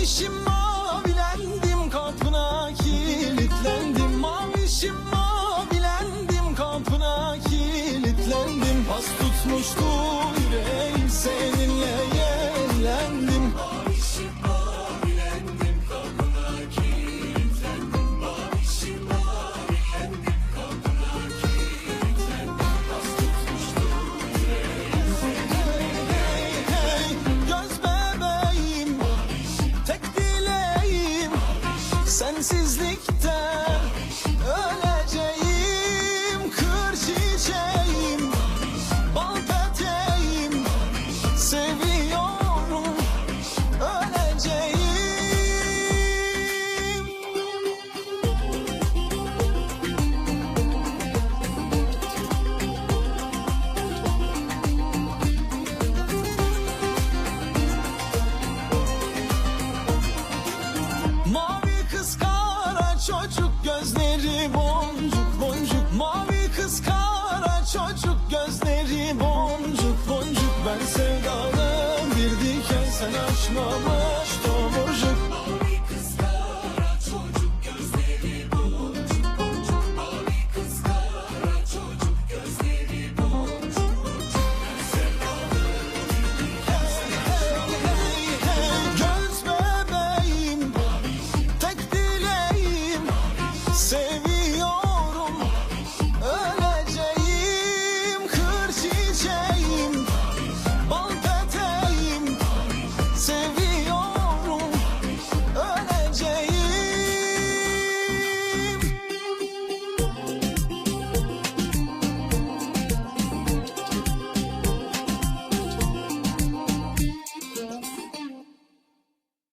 Mavişim sensizlikten öleceğim kır çiçeğim bal peteğim seviyorum çocuk gözleri boncuk boncuk. Mavi kız kara çocuk gözleri boncuk boncuk. Ben sevdalı bir diken sen açmamış